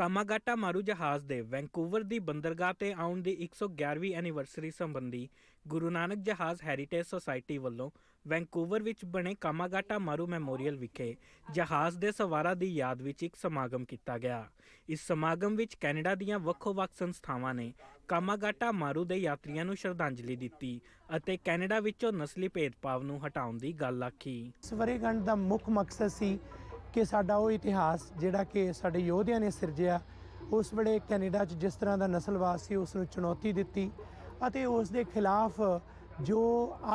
ਕਾਮਾਗਾਟਾ ਮਾਰੂ ਜਹਾਜ਼ ਦੇ ਵੈਂਕੂਵਰ ਦੀ ਬੰਦਰਗਾਹ ਤੇ ਆਉਣ ਦੀ 111ਵੀਂ ਐਨੀਵਰਸਰੀ ਸੰਬੰਧੀ ਗੁਰੂ ਨਾਨਕ ਜਹਾਜ਼ ਹੈਰੀਟੇਜ ਸੁਸਾਇਟੀ ਵੱਲੋਂ ਵੈਂਕੂਵਰ ਵਿੱਚ ਬਣੇ ਕਾਮਾਗਾਟਾ ਮਾਰੂ ਮੈਮੋਰੀਅਲ ਵਿਖੇ ਜਹਾਜ਼ ਦੇ ਸਵਾਰਾਂ ਦੀ ਯਾਦ ਵਿੱਚ ਇੱਕ ਸਮਾਗਮ ਕੀਤਾ ਗਿਆ। ਇਸ ਸਮਾਗਮ ਵਿੱਚ ਕੈਨੇਡਾ ਦੀਆਂ ਵੱਖੋ-ਵੱਖ ਸੰਸਥਾਵਾਂ ਨੇ ਕਾਮਾਗਾਟਾ ਮਾਰੂ ਦੇ ਯਾਤਰੀਆਂ ਨੂੰ ਸ਼ਰਧਾਂਜਲੀ ਦਿੱਤੀ ਅਤੇ ਕੈਨੇਡਾ ਵਿੱਚੋਂ ਨਸਲੀ ਭੇਦਭਾਵ ਨੂੰ ਹਟਾਉਣ ਦੀ ਗੱਲ ਆਖੀ। ਇਸ ਵਰ੍ਹੇਗੰਢ ਦਾ ਮੁੱਖ ਮਕਸਦ ਸੀ ਕਿ ਸਾਡਾ ਉਹ ਇਤਿਹਾਸ ਜਿਹੜਾ ਕਿ ਸਾਡੇ ਯੋਧਿਆਂ ਨੇ ਸਿਰਜਿਆ, ਉਸ ਵੇਲੇ ਕੈਨੇਡਾ 'ਚ ਜਿਸ ਤਰ੍ਹਾਂ ਦਾ ਨਸਲਵਾਦ ਸੀ, ਉਸ ਨੂੰ ਚੁਣੌਤੀ ਦਿੱਤੀ ਅਤੇ ਉਸ ਦੇ ਖਿਲਾਫ ਜੋ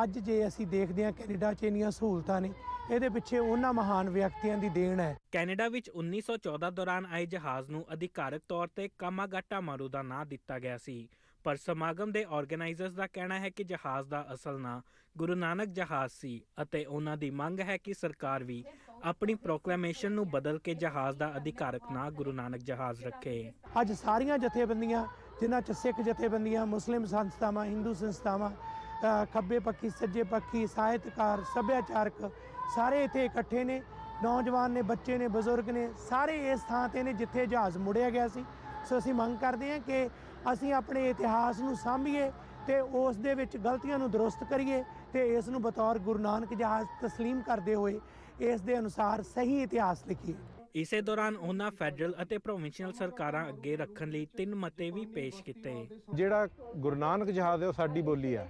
ਅੱਜ ਜੇ ਅਸੀਂ ਦੇਖਦੇ ਹਾਂ ਕੈਨੇਡਾ 'ਚ ਇੰਨੀਆਂ ਸਹੂਲਤਾਂ ਨੇ, ਇਹਦੇ ਪਿੱਛੇ ਉਹਨਾਂ ਮਹਾਨ ਵਿਅਕਤੀਆਂ ਦੀ ਦੇਣ ਹੈ। ਕੈਨੇਡਾ ਵਿੱਚ 1914 ਦੌਰਾਨ ਆਏ ਜਹਾਜ਼ ਨੂੰ ਅਧਿਕਾਰਕ ਤੌਰ ਤੇ ਕਾਮਾਗਾਟਾ ਮਾਰੂ ਦਾ ਨਾਂ ਦਿੱਤਾ ਗਿਆ ਸੀ। ਪਰ ਸਮਾਗਮ ਦੇ ਆਰਗੇਨਾਈਜ਼ਰਸ ਦਾ ਕਹਿਣਾ ਹੈ ਕਿ ਜਹਾਜ਼ ਦਾ ਅਸਲ ਨਾਂ ਗੁਰੂ ਨਾਨਕ ਜਹਾਜ਼ ਸੀ ਅਤੇ ਉਹਨਾਂ ਦੀ ਮੰਗ ਹੈ ਕਿ ਸਰਕਾਰ ਵੀ ਆਪਣੀ ਪ੍ਰੋਕਲੇਮੇਸ਼ਨ ਨੂੰ ਬਦਲ ਕੇ ਜਹਾਜ਼ ਦਾ ਅਧਿਕਾਰਕ ਨਾਂ ਗੁਰੂ ਨਾਨਕ ਜਹਾਜ਼ ਰੱਖੇ। ਅੱਜ ਸਾਰੀਆਂ ਜਥੇਬੰਦੀਆਂ, ਜਿਨ੍ਹਾਂ 'ਚ ਸਿੱਖ ਜਥੇਬੰਦੀਆਂ, ਮੁਸਲਿਮ ਸੰਸਥਾਵਾਂ, ਹਿੰਦੂ ਸੰਸਥਾਵਾਂ ਖੱਬੇ ਪੱਖੀ, ਸੱਜੇ ਪੱਖੀ, ਸਾਹਿਤਕਾਰ, ਸੱਭਿਆਚਾਰਕ ਸਾਰੇ ਇੱਥੇ ਇਕੱਠੇ ਨੇ, ਨੌਜਵਾਨ ਨੇ, ਬੱਚੇ ਨੇ, ਬਜ਼ੁਰਗ ਨੇ, ਸਾਰੇ ਇਸ ਥਾਂ ਤੇ ਨੇ ਜਿੱਥੇ ਜਹਾਜ਼ ਮੁੜਿਆ ਗਿਆ ਸੀ। ਸੋ ਅਸੀਂ ਮੰਗ ਕਰਦੇ ਹਾਂ ਕਿ ਅਸੀਂ ਆਪਣੇ ਇਤਿਹਾਸ ਨੂੰ ਸਾਂਭੀਏ ਤੇ ਉਸ ਦੇ ਵਿੱਚ ਗਲਤੀਆਂ ਨੂੰ ਦਰੁਸਤ ਕਰੀਏ ਤੇ ਇਸ ਨੂੰ ਬਤੌਰ ਗੁਰੂ ਨਾਨਕ ਜਹਾਜ਼ ਤਸਲੀਮ ਕਰਦੇ ਹੋਏ ਇਸ ਦੇ ਅਨੁਸਾਰ ਸਹੀ ਇਤਿਹਾਸ ਲਿਖੀਏ। ਇਸੇ ਦੌਰਾਨ ਉਹਨਾਂ ਫੈਡਰਲ ਅਤੇ ਪ੍ਰੋਵਿੰਸ਼ੀਅਲ ਸਰਕਾਰਾਂ ਅੱਗੇ ਰੱਖਣ ਲਈ ਤਿੰਨ ਮਤੇ ਵੀ ਪੇਸ਼ ਕੀਤੇ। ਜਿਹੜਾ ਗੁਰੂ ਨਾਨਕ ਜਹਾਜ਼ ਹੈ ਉਹ ਸਾਡੀ ਬੋਲੀ ਹੈ।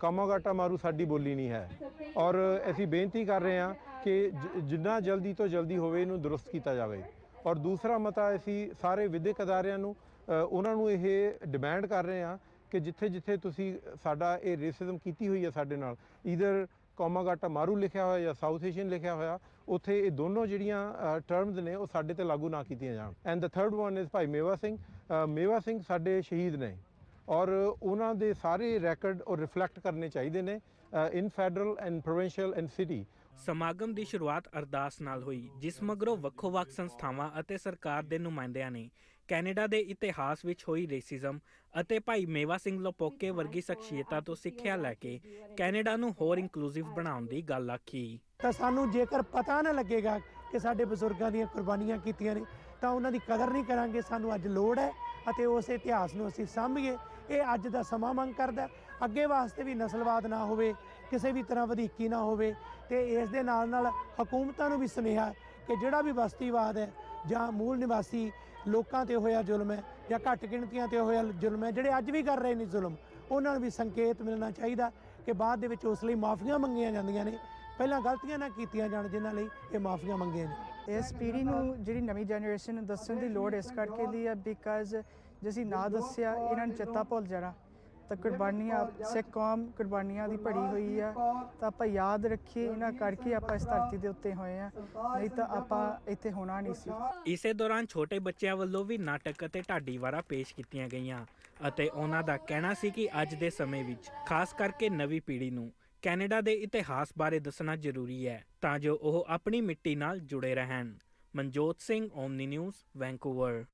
ਕਾਮਾਗਾਟਾ ਮਾਰੂ ਸਾਡੀ ਬੋਲੀ ਨਹੀਂ ਹੈ। ਔਰ ਅਸੀਂ ਬੇਨਤੀ ਕਰ ਰਹੇ ਹਾਂ ਕਿ ਜਿੰਨਾ ਜਲਦੀ ਤੋਂ ਜਲਦੀ ਹੋਵੇ ਇਹਨੂੰ ਦਰੁਸਤ ਕੀਤਾ ਜਾਵੇ। ਔਰ ਦੂਸਰਾ ਮਤਾ ਅਸੀਂ ਸਾਰੇ ਵਿਦਿਅਕ ਅਦਾਰਿਆਂ ਨੂੰ ਉਹਨਾਂ ਨੂੰ ਇਹ ਡਿਮਾਂਡ ਕਰ ਰਹੇ ਹਾਂ ਕਿ ਜਿੱਥੇ ਜਿੱਥੇ ਤੁਸੀਂ, ਸਾਡਾ ਇਹ ਰੇਸਿਜ਼ਮ ਕੀਤੀ ਹੋਈ ਹੈ ਸਾਡੇ ਨਾਲ ਈਦਰ ਕੌਮਾਗਾਟਾ ਮਾਰੂ ਲਿਖਿਆ ਹੋਇਆ ਜਾਂ ਸਾਊਥ ਏਸ਼ੀਅਨ ਲਿਖਿਆ ਹੋਇਆ, ਉੱਥੇ ਇਹ ਦੋਨੋਂ ਜਿਹੜੀਆਂ ਟਰਮਸ ਨੇ, ਉਹ ਸਾਡੇ ਤੇ ਲਾਗੂ ਨਾ ਕੀਤੀਆਂ ਜਾਣ। And the third one is Bhai Mewa Singh Mewa Singh ਸਾਡੇ ਸ਼ਹੀਦ ਨੇ। ਔਰ ਉਹਨਾਂ ਦੇ ਸਾਰੇ ਰੈਕੋਰਡ ਉਹ ਰਿਫਲੈਕਟ ਕਰਨੇ ਚਾਹੀਦੇ ਨੇ in federal and provincial and city ਸਮਾਗਮ ਦੀ ਸ਼ੁਰੂਆਤ ਅਰਦਾਸ ਨਾਲ ਹੋਈ, ਜਿਸ ਮਗਰੋਂ ਵੱਖੋ-ਵੱਖ ਸੰਸਥਾਵਾਂ ਅਤੇ ਸਰਕਾਰ ਦੇ ਨੁਮਾਇੰਦਿਆਂ ਨੇ ਕੈਨੇਡਾ ਦੇ ਇਤਿਹਾਸ ਵਿੱਚ ਹੋਈ ਰੇਸਿਜ਼ਮ ਅਤੇ ਭਾਈ ਮੇਵਾ ਸਿੰਘ ਲੋਪੋਕੇ ਵਰਗੀ ਸ਼ਖਸੀਅਤਾਂ ਤੋਂ ਸਿੱਖਿਆ ਲੈ ਕੇ ਕੈਨੇਡਾ ਨੂੰ ਹੋਰ ਇਨਕਲੂਸਿਵ ਬਣਾਉਣ ਦੀ ਗੱਲ ਆਖੀ। ਤਾਂ ਸਾਨੂੰ ਜੇਕਰ ਪਤਾ ਨਾ ਲੱਗੇਗਾ ਕਿ ਸਾਡੇ ਬਜ਼ੁਰਗਾਂ ਦੀਆਂ ਕੁਰਬਾਨੀਆਂ ਕੀਤੀਆਂ ਨੇ, ਤਾਂ ਉਹਨਾਂ ਦੀ ਕਦਰ ਨਹੀਂ ਕਰਾਂਗੇ, ਸਾਨੂੰ ਅੱਜ ਲੋੜ ਹੈ। ਅਤੇ ਉਸ ਇਤਿਹਾਸ ਨੂੰ ਅਸੀਂ ਸਾਂਭੀਏ। ਇਹ ਅੱਜ ਦਾ ਸਮਾਂ ਮੰਗ ਕਰਦਾ ਅੱਗੇ ਵਾਸਤੇ ਵੀ ਨਸਲਵਾਦ ਨਾ ਹੋਵੇ, ਕਿਸੇ ਵੀ ਤਰ੍ਹਾਂ ਵਧੀਕੀ ਨਾ ਹੋਵੇ ਤੇ ਇਸ ਦੇ ਨਾਲ ਨਾਲ ਹਕੂਮਤਾਂ ਨੂੰ ਵੀ ਸੁਨੇਹਾ ਕਿ ਜਿਹੜਾ ਵੀ ਬਸਤੀਵਾਦ ਹੈ ਜਾਂ ਮੂਲ ਨਿਵਾਸੀ ਲੋਕਾਂ ਤੇ ਹੋਇਆ ਜ਼ੁਲਮ ਹੈ ਜਾਂ ਘੱਟ ਗਿਣਤੀਆਂ ਤੇ ਹੋਇਆ ਜ਼ੁਲਮ ਹੈ, ਜਿਹੜੇ ਅੱਜ ਵੀ ਕਰ ਰਹੇ ਨੇ ਜ਼ੁਲਮ, ਉਹਨਾਂ ਨੂੰ ਵੀ ਸੰਕੇਤ ਮਿਲਣਾ ਚਾਹੀਦਾ ਕਿ ਬਾਅਦ ਦੇ ਵਿੱਚ ਉਸ ਲਈ ਮਾਫੀਆਂ ਮੰਗੀਆਂ ਜਾਂਦੀਆਂ ਨੇ। ਪਹਿਲਾਂ ਗਲਤੀਆਂ ਨਾ ਕੀਤੀਆਂ ਜਾਣ ਜਿਨ੍ਹਾਂ ਲਈ ਇਹ ਮਾਫੀਆਂ ਮੰਗੀਆਂ ਜਾਣ। ਇਸ ਪੀੜ੍ਹੀ ਨੂੰ ਜਿਹੜੀ ਨਵੀਂ ਜਨਰੇਸ਼ਨ ਨੂੰ ਦੱਸਣ ਦੀ ਲੋੜ ਇਸ ਕਰਕੇ ਲਈ ਹੈ ਬਿਕਾਜ਼ ਜੇ ਅਸੀਂ ਨਾ ਦੱਸਿਆ ਇਹਨਾਂ ਨੂੰ ਚੇਤਾ ਭੁੱਲ ਜਾਣਾ। ਤਾਂ ਕੁਰਬਾਨੀਆਂ ਸਿੱਖ ਕੌਮ ਕੁਰਬਾਨੀਆਂ ਦੀ ਭੜੀ ਹੋਈ ਆ। ਤਾਂ ਆਪਾਂ ਯਾਦ ਰੱਖੀਏ ਇਹਨਾਂ ਕਰਕੇ ਆਪਾਂ ਇਸ ਧਰਤੀ ਦੇ ਉੱਤੇ ਹੋਏ ਆ। ਨਹੀਂ ਤਾਂ ਆਪਾਂ ਇੱਥੇ ਹੋਣਾ ਨਹੀਂ ਸੀ। ਇਸੇ ਦੌਰਾਨ ਛੋਟੇ ਬੱਚਿਆਂ ਵੱਲੋਂ ਵੀ ਨਾਟਕ ਅਤੇ ਢਾਡੀ ਵਾਰਾਂ ਪੇਸ਼ ਕੀਤੀਆਂ ਗਈਆਂ। ਅਤੇ ਉਹਨਾਂ ਦਾ ਕਹਿਣਾ ਸੀ ਕਿ ਅੱਜ ਦੇ ਸਮੇਂ ਵਿੱਚ ਖਾਸ ਕਰਕੇ ਨਵੀਂ ਪੀੜ੍ਹੀ ਨੂੰ ਕੈਨੇਡਾ ਦੇ ਇਤਿਹਾਸ ਬਾਰੇ ਦੱਸਣਾ ਜ਼ਰੂਰੀ ਹੈ ਤਾਂ ਜੋ ਉਹ ਆਪਣੀ ਮਿੱਟੀ ਨਾਲ ਜੁੜੇ ਰਹਿਣ। Manjot Singh, Omni News, Vancouver.